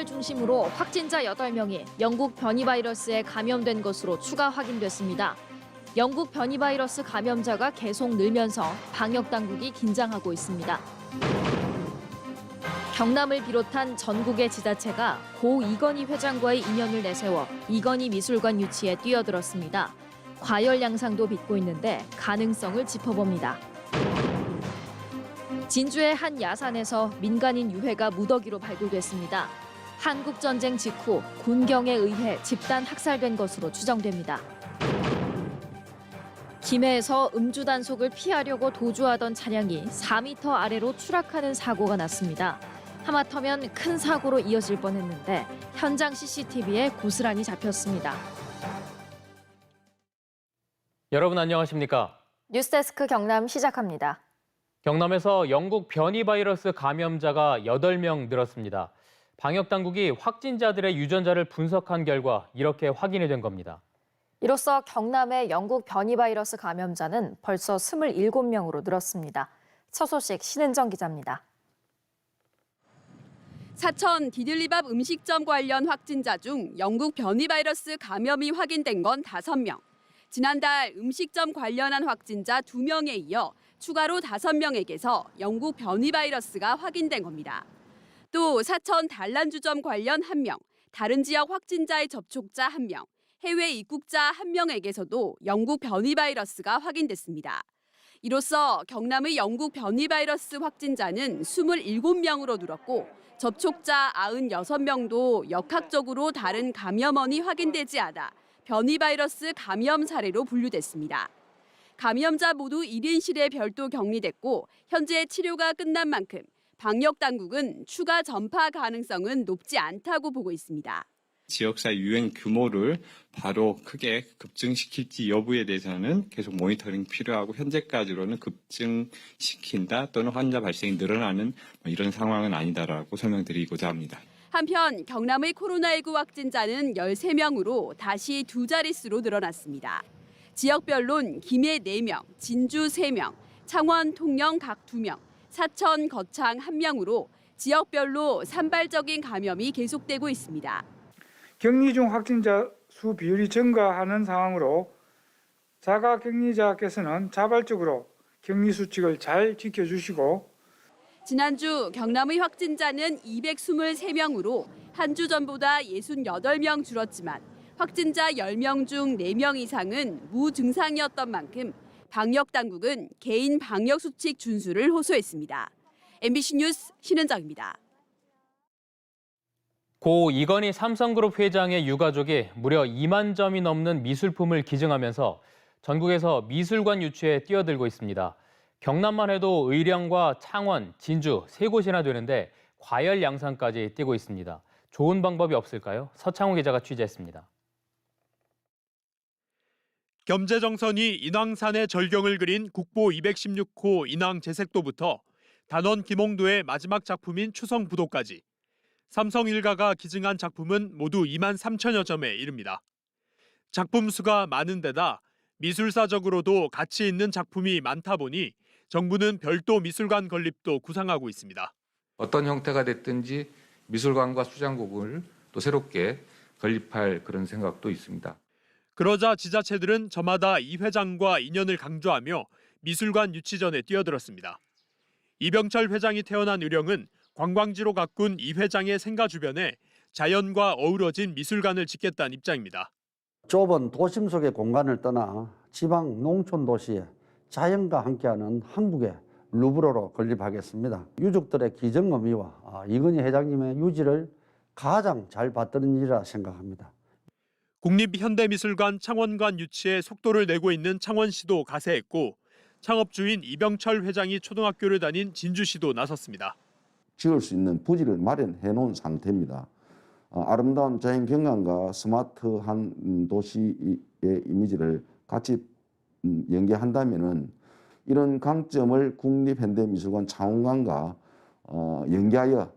수도권을 중심으로 확진자 8명이 영국 변이 바이러스에 감염된 것으로 추가 확인됐습니다. 영국 변이 바이러스 감염자가 계속 늘면서 방역 당국이 긴장하고 있습니다. 경남을 비롯한 전국의 지자체가 고 이건희 회장과의 인연을 내세워 이건희 미술관 유치에 뛰어들었습니다. 과열 양상도 빚고 있는데 가능성을 짚어봅니다. 진주의 한 야산에서 민간인 유해가 무더기로 발굴됐습니다. 한국 전쟁 직후 군경에 의해 집단 학살된 것으로 추정됩니다. 김해에서 음주 단속을 피하려고 도주하던 차량이 4m 아래로 추락하는 사고가 났습니다. 하마터면 큰 사고로 이어질 뻔했는데 현장 CCTV에 고스란히 잡혔습니다. 여러분 안녕하십니까? 뉴스데스크 경남 시작합니다. 경남에서 영국 변이 바이러스 감염자가 8명 늘었습니다. 방역 당국이 확진자들의 유전자를 분석한 결과 이렇게 확인이 된 겁니다. 이로써 경남의 영국 변이 바이러스 감염자는 벌써 27명으로 늘었습니다. 첫 소식 신은정 기자입니다. 사천 디들리밥 음식점 관련 확진자 중 영국 변이 바이러스 감염이 확인된 건 5명. 지난달 음식점 관련한 확진자 2명에 이어 추가로 5명에게서 영국 변이 바이러스가 확인된 겁니다. 또 사천 단란주점 관련 1명, 다른 지역 확진자의 접촉자 1명, 해외 입국자 1명에게서도 영국 변이 바이러스가 확인됐습니다. 이로써 경남의 영국 변이 바이러스 확진자는 27명으로 늘었고 접촉자 96명도 역학적으로 다른 감염원이 확인되지 않아 변이 바이러스 감염 사례로 분류됐습니다. 감염자 모두 1인실에 별도 격리됐고 현재 치료가 끝난 만큼 방역 당국은 추가 전파 가능성은 높지 않다고 보고 있습니다. 지역사회 유행 규모를 바로 크게 급증시킬지 여부에 대해서는 계속 모니터링 필요하고 현재까지로는 급증시킨다 또는 환자 발생이 늘어나는 뭐 이런 상황은 아니다라고 설명드리고자 합니다. 한편 경남의 코로나19 확진자는 13명으로 다시 두 자릿수로 늘어났습니다. 지역별론 김해 4명, 진주 3명, 창원, 통영 각 2명, 사천, 거창 1명으로 지역별로 산발적인 감염이 계속되고 있습니다. 격리 중 확진자 수 비율이 증가하는 상황으로 자가 격리자께서는 자발적으로 격리 수칙을 잘 지켜주시고 지난주 경남의 확진자는 223명으로 한 주 전보다 68명 줄었지만 확진자 10명 중 4명 이상은 무증상이었던 만큼 방역 당국은 개인 방역 수칙 준수를 호소했습니다. MBC 뉴스 신은정입니다. 고 이건희 삼성그룹 회장의 유가족이 무려 2만 점이 넘는 미술품을 기증하면서 전국에서 미술관 유치에 뛰어들고 있습니다. 경남만 해도 의령과 창원, 진주 세 곳이나 되는데 과열 양상까지 뛰고 있습니다. 좋은 방법이 없을까요? 서창호 기자가 취재했습니다. 겸재정선이 인왕산의 절경을 그린 국보 216호 인왕 제색도부터 단원 김홍도의 마지막 작품인 추성부도까지 삼성 일가가 기증한 작품은 모두 2만 3천여 점에 이릅니다. 작품 수가 많은 데다 미술사적으로도 가치 있는 작품이 많다 보니 정부는 별도 미술관 건립도 구상하고 있습니다. 어떤 형태가 됐든지 미술관과 수장국을 또 새롭게 건립할 그런 생각도 있습니다. 그러자 지자체들은 저마다 이 회장과 인연을 강조하며 미술관 유치전에 뛰어들었습니다. 이병철 회장이 태어난 의령은 관광지로 가꾼 이 회장의 생가 주변에 자연과 어우러진 미술관을 짓겠다는 입장입니다. 좁은 도심 속의 공간을 떠나 지방 농촌 도시에 자연과 함께하는 한국의 루브로로 건립하겠습니다. 유족들의 기정 의미와 아, 이건희 회장님의 유지를 가장 잘 받드는 일이라 생각합니다. 국립현대미술관 창원관 유치에 속도를 내고 있는 창원시도 가세했고 창업주인 이병철 회장이 초등학교를 다닌 진주시도 나섰습니다. 지을 수 있는 부지를 마련해 놓은 상태입니다. 어, 아름다운 자연 경관과 스마트한 음, 도시의 이미지를 같이 음, 연계한다면은 이런 강점을 국립현대미술관 창원관과 어, 연계하여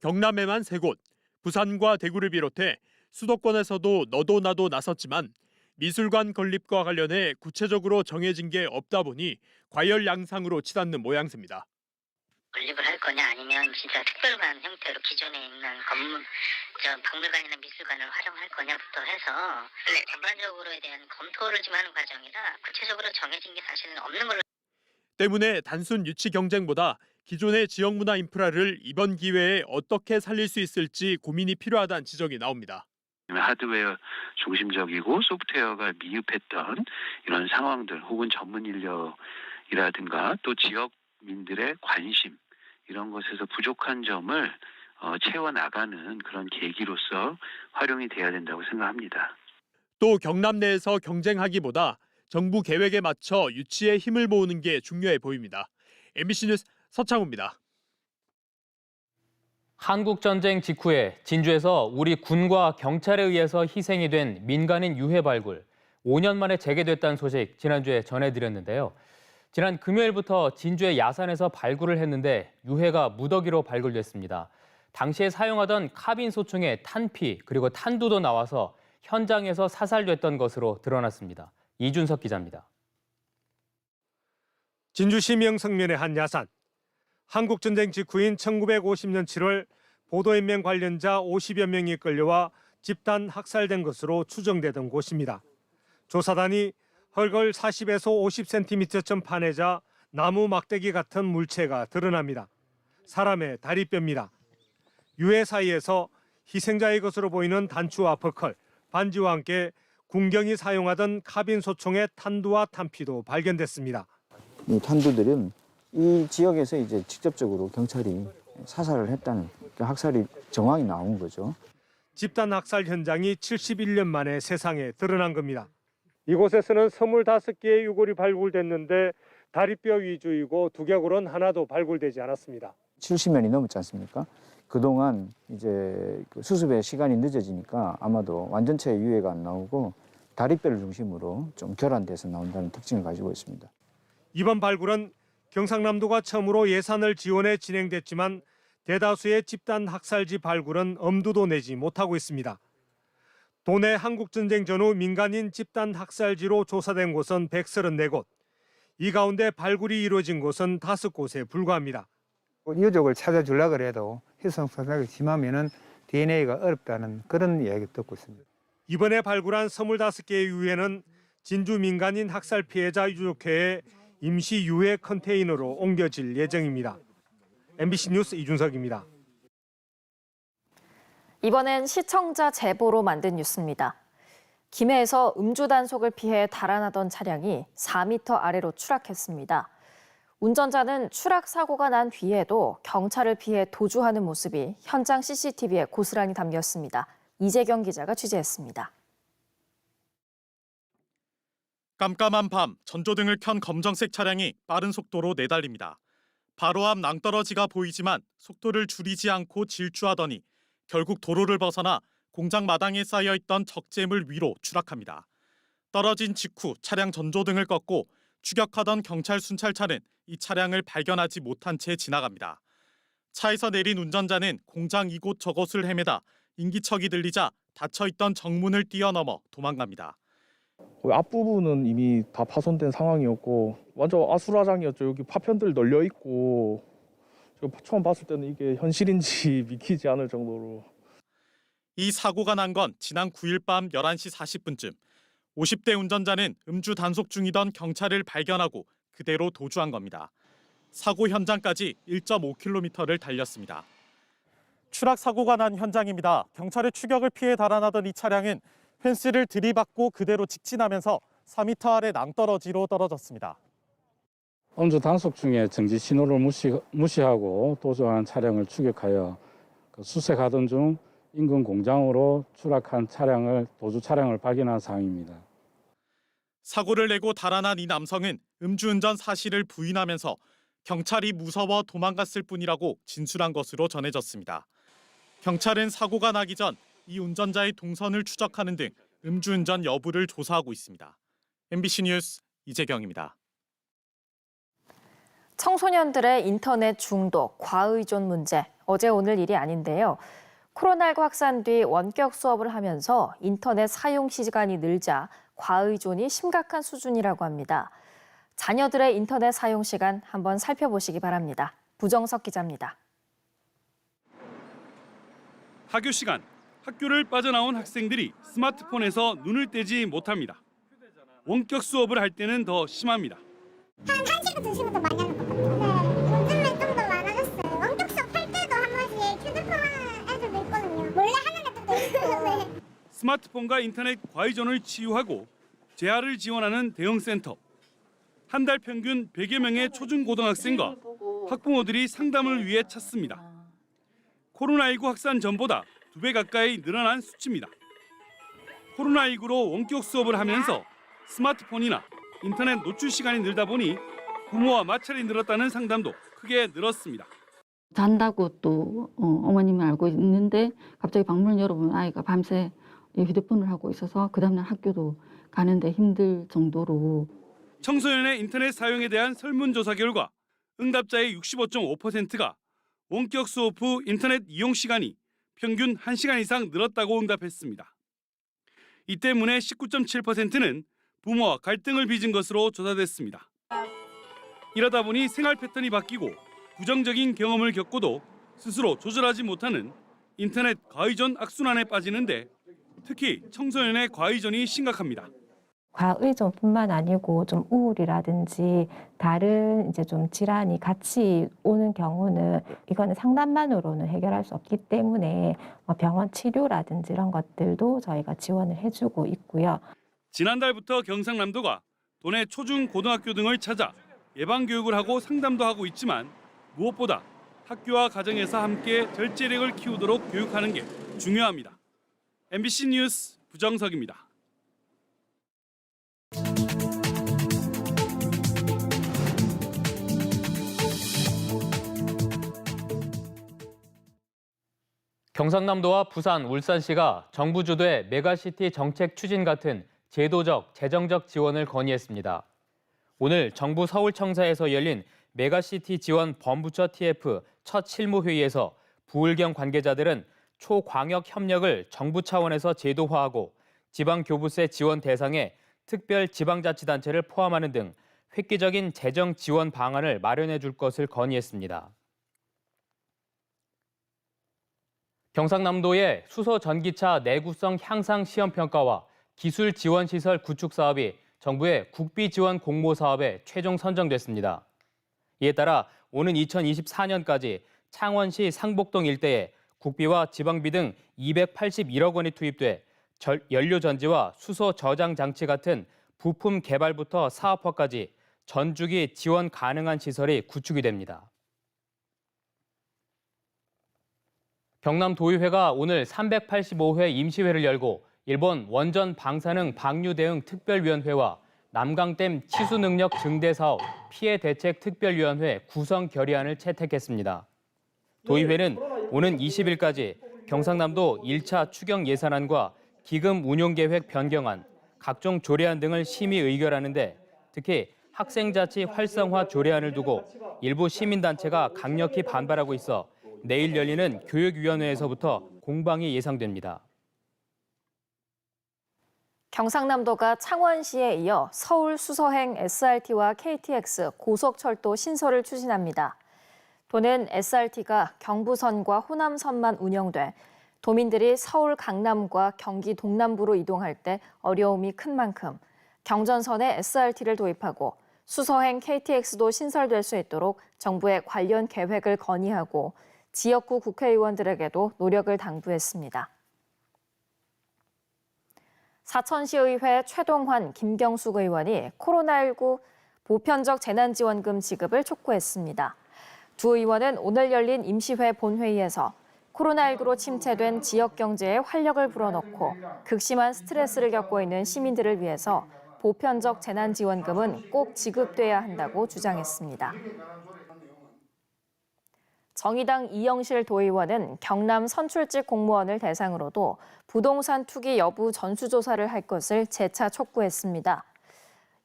경남에만 세 곳, 부산과 대구를 비롯해 수도권에서도 너도 나도 나섰지만 미술관 건립과 관련해 구체적으로 정해진 게 없다 보니 과열 양상으로 치닫는 모양새입니다. 건립을 할 거냐 아니면 진짜 특별관 형태로 기존에 있는 건물, 저 박물관이나 미술관을 활용할 거냐부터 해서 네, 전반적으로에 대한 검토를 좀 하는 과정이라 구체적으로 정해진 게 사실은 없는 걸로 때문에 단순 유치 경쟁보다 기존의 지역 문화 인프라를 이번 기회에 어떻게 살릴 수 있을지 고민이 필요하다는 지적이 나옵니다. 하드웨어 중심적이고 소프트웨어가 미흡했던 이런 상황들 혹은 전문 인력이라든가 또 지역민들의 관심 이런 것에서 부족한 점을 어, 채워 나가는 그런 계기로서 활용이 돼야 된다고 생각합니다. 또 경남 내에서 경쟁하기보다 정부 계획에 맞춰 유치에 힘을 모으는 게 중요해 보입니다. MBC 뉴스 서창우입니다. 한국 전쟁 직후에 진주에서 우리 군과 경찰에 의해서 희생이 된 민간인 유해 발굴 5년 만에 재개됐다는 소식 지난주에 전해드렸는데요. 지난 금요일부터 진주의 야산에서 발굴을 했는데 유해가 무더기로 발굴됐습니다. 당시에 사용하던 카빈 소총의 탄피 그리고 탄두도 나와서 현장에서 사살됐던 것으로 드러났습니다. 이준석 기자입니다. 진주시 명성면의 한 야산. 한국전쟁 직후인 1950년 7월 보도인명 관련자 50여 명이 끌려와 집단 학살된 것으로 추정되던 곳입니다. 조사단이 헐걸 40에서 50cm쯤 파내자 나무 막대기 같은 물체가 드러납니다. 사람의 다리뼈입니다. 유해 사이에서 희생자의 것으로 보이는 단추와 버컬, 반지와 함께 군경이 사용하던 카빈 소총의 탄두와 탄피도 발견됐습니다. 이 탄두들은 이 지역에서 이제 직접적으로 경찰이 사살을 했다는 그 학살이 정황이 나온 거죠. 집단 학살 현장이 71년 만에 세상에 드러난 겁니다. 이곳에서는 25개의 유골이 발굴됐는데 다리뼈 위주이고 두개골은 하나도 발굴되지 않았습니다. 70년이 넘었지 않습니까? 그동안 이제 그 수습의 시간이 늦어지니까 아마도 완전체 유해가 안 나오고 다리뼈를 중심으로 좀 결란돼서 나온다는 특징을 가지고 있습니다. 이번 발굴은 경상남도가 처음으로 예산을 지원해 진행됐지만 대다수의 집단 학살지 발굴은 엄두도 내지 못하고 있습니다. 도내 한국전쟁 전후 민간인 집단 학살지로 조사된 곳은 134곳. 이 가운데 발굴이 이루어진 곳은 5곳에 불과합니다. 유족을 찾아주려고 해도 희생성사가 심하면은 DNA가 어렵다는 그런 이야기 듣고 있습니다. 이번에 발굴한 25개의 유해는 진주 민간인 학살 피해자 유족회의 임시 유해 컨테이너로 옮겨질 예정입니다. MBC 뉴스 이준석입니다. 이번엔 시청자 제보로 만든 뉴스입니다. 김해에서 음주 단속을 피해 달아나던 차량이 4m 아래로 추락했습니다. 운전자는 추락 사고가 난 뒤에도 경찰을 피해 도주하는 모습이 현장 CCTV에 고스란히 담겼습니다. 이재경 기자가 취재했습니다. 깜깜한 밤 전조등을 켠 검정색 차량이 빠른 속도로 내달립니다. 바로 앞 낭떠러지가 보이지만 속도를 줄이지 않고 질주하더니 결국 도로를 벗어나 공장 마당에 쌓여 있던 적재물 위로 추락합니다. 떨어진 직후 차량 전조등을 껐고 추격하던 경찰 순찰차는 이 차량을 발견하지 못한 채 지나갑니다. 차에서 내린 운전자는 공장 이곳 저곳을 헤매다 인기척이 들리자 닫혀있던 정문을 뛰어넘어 도망갑니다. 거의 앞부분은 이미 다 파손된 상황이었고 완전 아수라장이었죠. 여기 파편들 널려 있고 저 처음 봤을 때는 이게 현실인지 믿기지 않을 정도로 이 사고가 난 건 지난 9일 밤 11시 40분쯤 50대 운전자는 음주 단속 중이던 경찰을 발견하고 그대로 도주한 겁니다. 사고 현장까지 1.5km를 달렸습니다. 추락 사고가 난 현장입니다. 경찰의 추격을 피해 달아나던 이 차량은 펜스를 들이받고 그대로 직진하면서 4m 아래 낭떠러지로 떨어졌습니다. 음주 단속 중에 정지 신호를 무시, 무시하고 도주한 차량을 추격하여 그 수색하던 중 인근 공장으로 추락한 차량을 도주 차량을 발견한 상황입니다. 사고를 내고 달아난 이 남성은 음주운전 사실을 부인하면서 경찰이 무서워 도망갔을 뿐이라고 진술한 것으로 전해졌습니다. 경찰은 사고가 나기 전 이 운전자의 동선을 추적하는 등 음주운전 여부를 조사하고 있습니다. MBC 뉴스 이재경입니다. 청소년들의 인터넷 중독, 과의존 문제, 어제 오늘 일이 아닌데요. 코로나19 확산 뒤 원격 수업을 하면서 인터넷 사용 시간이 늘자 과의존이 심각한 수준이라고 합니다. 자녀들의 인터넷 사용 시간 한번 살펴보시기 바랍니다. 부정석 기자입니다. 학교 시간 학교를 빠져나온 학생들이 스마트폰에서 눈을 떼지 못합니다. 원격 수업을 할 때는 더 심합니다. 한 1시간, 2시간 더 많이 하는 것 같아요. 네, 요즘엔 좀더 많아졌어요. 원격 수업 할 때도 한 번씩 휴대폰 하는 애들도 있거든요. 몰래 하는 애들도 있어요. 네. 스마트폰과 인터넷 과의존을 치유하고 재활을 지원하는 대응 센터. 한 달 평균 100여 명의 초중고등학생과 학부모들이 상담을 위해 찾습니다. 코로나19 확산 전보다 두 배 가까이 늘어난 수치입니다. 코로나19로 원격 수업을 하면서 스마트폰이나 인터넷 노출 시간이 늘다 보니 부모와 마찰이 늘었다는 상담도 크게 늘었습니다. 잔다고 또 어, 어머님이 알고 있는데 갑자기 방문을 열어보면 아이가 밤새 이 휴대폰을 하고 있어서 그 다음날 학교도 가는데 힘들 정도로 청소년의 인터넷 사용에 대한 설문조사 결과 응답자의 65.5%가 원격 수업 후 인터넷 이용 시간이 평균 1시간 이상 늘었다고 응답했습니다. 이 때문에 19.7%는 부모와 갈등을 빚은 것으로 조사됐습니다. 이러다 보니 생활 패턴이 바뀌고 부정적인 경험을 겪고도 스스로 조절하지 못하는 인터넷 과의존 악순환에 빠지는데 특히 청소년의 과의존이 심각합니다. 과의존뿐만 아니고 좀 우울이라든지 다른 이제 좀 질환이 같이 오는 경우는 이거는 상담만으로는 해결할 수 없기 때문에 뭐 병원 치료라든지 이런 것들도 저희가 지원을 해주고 있고요. 지난달부터 경상남도가 도내 초중 고등학교 등을 찾아 예방 교육을 하고 상담도 하고 있지만 무엇보다 학교와 가정에서 함께 절제력을 키우도록 교육하는 게 중요합니다. MBC 뉴스 부정석입니다. 경상남도와 부산, 울산시가 정부 주도의 메가시티 정책 추진 같은 제도적, 재정적 지원을 건의했습니다. 오늘 정부 서울청사에서 열린 메가시티 지원 범부처 TF 첫 실무회의에서 부울경 관계자들은 초광역 협력을 정부 차원에서 제도화하고 지방교부세 지원 대상에 특별 지방자치단체를 포함하는 등 획기적인 재정 지원 방안을 마련해 줄 것을 건의했습니다. 경상남도의 수소 전기차 내구성 향상 시험 평가와 기술 지원 시설 구축 사업이 정부의 국비 지원 공모 사업에 최종 선정됐습니다. 이에 따라 오는 2024년까지 창원시 상복동 일대에 국비와 지방비 등 281억 원이 투입돼 절- 연료 전지와 수소 저장 장치 같은 부품 개발부터 사업화까지 전주기 지원 가능한 시설이 구축이 됩니다. 경남도의회가 오늘 385회 임시회를 열고 일본 원전 방사능 방류 대응 특별위원회와 남강댐 치수 능력 증대 사업 피해 대책 특별위원회 구성 결의안을 채택했습니다. 도의회는 오는 20일까지 경상남도 1차 추경 예산안과 기금 운용 계획 변경안, 각종 조례안 등을 심의 의결하는데 특히 학생자치 활성화 조례안을 두고 일부 시민단체가 강력히 반발하고 있어 내일 열리는 교육위원회에서부터 공방이 예상됩니다. 경상남도가 창원시에 이어 서울 수서행 SRT와 KTX 고속철도 신설을 추진합니다. 도는 SRT가 경부선과 호남선만 운영돼 도민들이 서울 강남과 경기 동남부로 이동할 때 어려움이 큰 만큼 경전선에 SRT를 도입하고 수서행 KTX도 신설될 수 있도록 정부에 관련 계획을 건의하고 지역구 국회의원들에게도 노력을 당부했습니다. 사천시의회 최동환, 김경숙 의원이 코로나19 보편적 재난지원금 지급을 촉구했습니다. 두 의원은 오늘 열린 임시회 본회의에서 코로나19로 침체된 지역 경제에 활력을 불어넣고 극심한 스트레스를 겪고 있는 시민들을 위해서 보편적 재난지원금은 꼭 지급돼야 한다고 주장했습니다. 정의당 이영실 도의원은 경남 선출직 공무원을 대상으로도 부동산 투기 여부 전수조사를 할 것을 재차 촉구했습니다.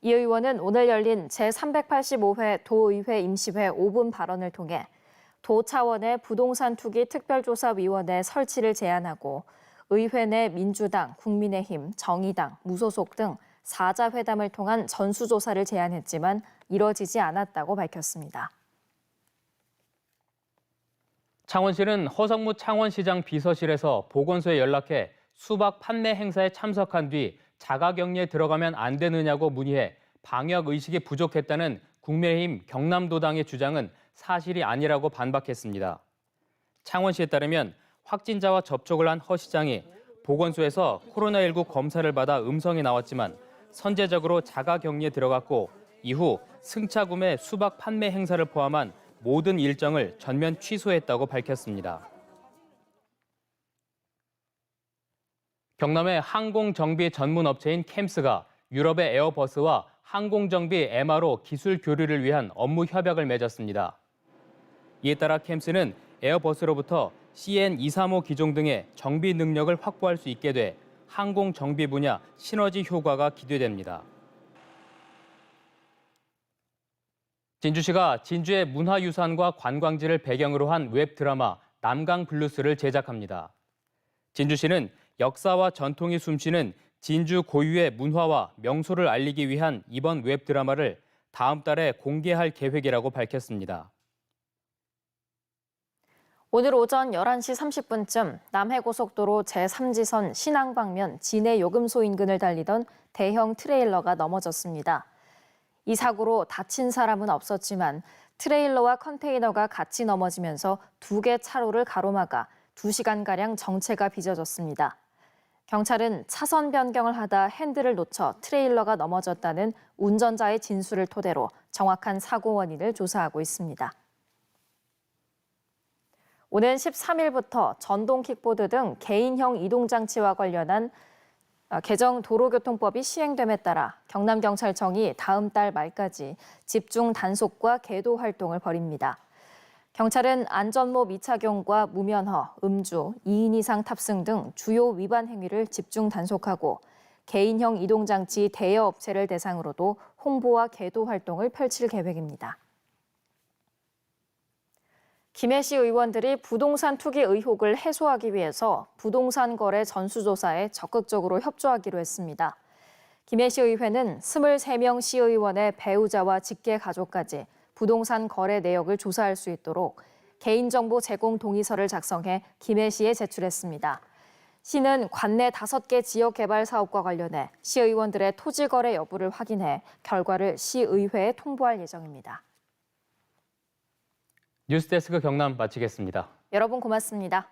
이 의원은 오늘 열린 제385회 도의회 임시회 5분 발언을 통해 도 차원의 부동산 투기 특별조사위원회 설치를 제안하고 의회 내 민주당, 국민의힘, 정의당, 무소속 등 4자 회담을 통한 전수조사를 제안했지만 이뤄지지 않았다고 밝혔습니다. 창원시는 허성무 창원시장 비서실에서 보건소에 연락해 수박 판매 행사에 참석한 뒤 자가격리에 들어가면 안 되느냐고 문의해 방역 의식이 부족했다는 국민의힘 경남도당의 주장은 사실이 아니라고 반박했습니다. 창원시에 따르면 확진자와 접촉을 한 허 시장이 보건소에서 코로나19 검사를 받아 음성이 나왔지만 선제적으로 자가격리에 들어갔고 이후 승차 구매 수박 판매 행사를 포함한 모든 일정을 전면 취소했다고 밝혔습니다. 경남의 항공정비 전문 업체인 캠스가 유럽의 에어버스와 항공정비 MRO 기술 교류를 위한 업무 협약을 맺었습니다. 이에 따라 캠스는 에어버스로부터 CN235 기종 등의 정비 능력을 확보할 수 있게 돼 항공 정비 분야 시너지 효과가 기대됩니다. 진주시가 진주의 문화유산과 관광지를 배경으로 한 웹드라마 남강 블루스를 제작합니다. 진주시는 역사와 전통이 숨쉬는 진주 고유의 문화와 명소를 알리기 위한 이번 웹드라마를 다음 달에 공개할 계획이라고 밝혔습니다. 오늘 오전 11시 30분쯤 남해고속도로 제3지선 신항 방면 진해 요금소 인근을 달리던 대형 트레일러가 넘어졌습니다. 이 사고로 다친 사람은 없었지만 트레일러와 컨테이너가 같이 넘어지면서 두 개 차로를 가로막아 2시간가량 정체가 빚어졌습니다. 경찰은 차선 변경을 하다 핸들을 놓쳐 트레일러가 넘어졌다는 운전자의 진술을 토대로 정확한 사고 원인을 조사하고 있습니다. 오는 13일부터 전동 킥보드 등 개인형 이동장치와 관련한 아, 개정 도로교통법이 시행됨에 따라 경남경찰청이 다음 달 말까지 집중 단속과 계도 활동을 벌입니다. 경찰은 안전모 미착용과 무면허, 음주, 2인 이상 탑승 등 주요 위반 행위를 집중 단속하고 개인형 이동장치 대여 업체를 대상으로도 홍보와 계도 활동을 펼칠 계획입니다. 김해시 의원들이 부동산 투기 의혹을 해소하기 위해서 부동산 거래 전수조사에 적극적으로 협조하기로 했습니다. 김해시 의회는 23명 시의원의 배우자와 직계 가족까지 부동산 거래 내역을 조사할 수 있도록 개인정보 제공 동의서를 작성해 김해시에 제출했습니다. 시는 관내 5개 지역 개발 사업과 관련해 시의원들의 토지 거래 여부를 확인해 결과를 시의회에 통보할 예정입니다. 뉴스데스크 경남 마치겠습니다. 여러분 고맙습니다.